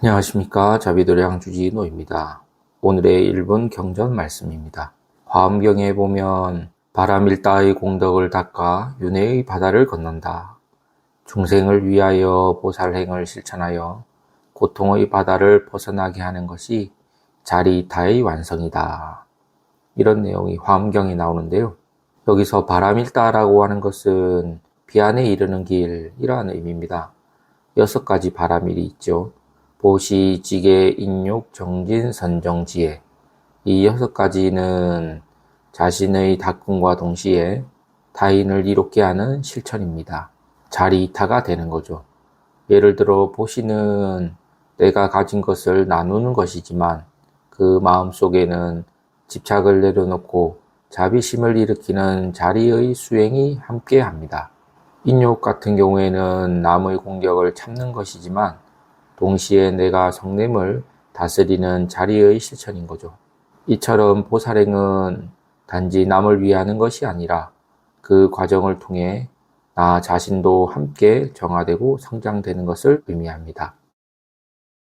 안녕하십니까. 자비도량 주지노입니다. 오늘의 일본 경전 말씀입니다. 화엄경에 보면 바람일다의 공덕을 닦아 윤회의 바다를 건넌다. 중생을 위하여 보살행을 실천하여 고통의 바다를 벗어나게 하는 것이 자리타의 완성이다. 이런 내용이 화엄경에 나오는데요. 여기서 바람일다라고 하는 것은 비안에 이르는 길, 이러한 의미입니다. 여섯 가지 바람일이 있죠. 보시, 지계, 인욕, 정진, 선정, 지혜. 이 여섯 가지는 자신의 닦음과 동시에 타인을 이롭게 하는 실천입니다. 자리타가 되는 거죠. 예를 들어 보시는 내가 가진 것을 나누는 것이지만 그 마음 속에는 집착을 내려놓고 자비심을 일으키는 자리의 수행이 함께 합니다. 인욕 같은 경우에는 남의 공격을 참는 것이지만 동시에 내가 성냄을 다스리는 자리의 실천인 거죠. 이처럼 보살행은 단지 남을 위하는 것이 아니라 그 과정을 통해 나 자신도 함께 정화되고 성장되는 것을 의미합니다.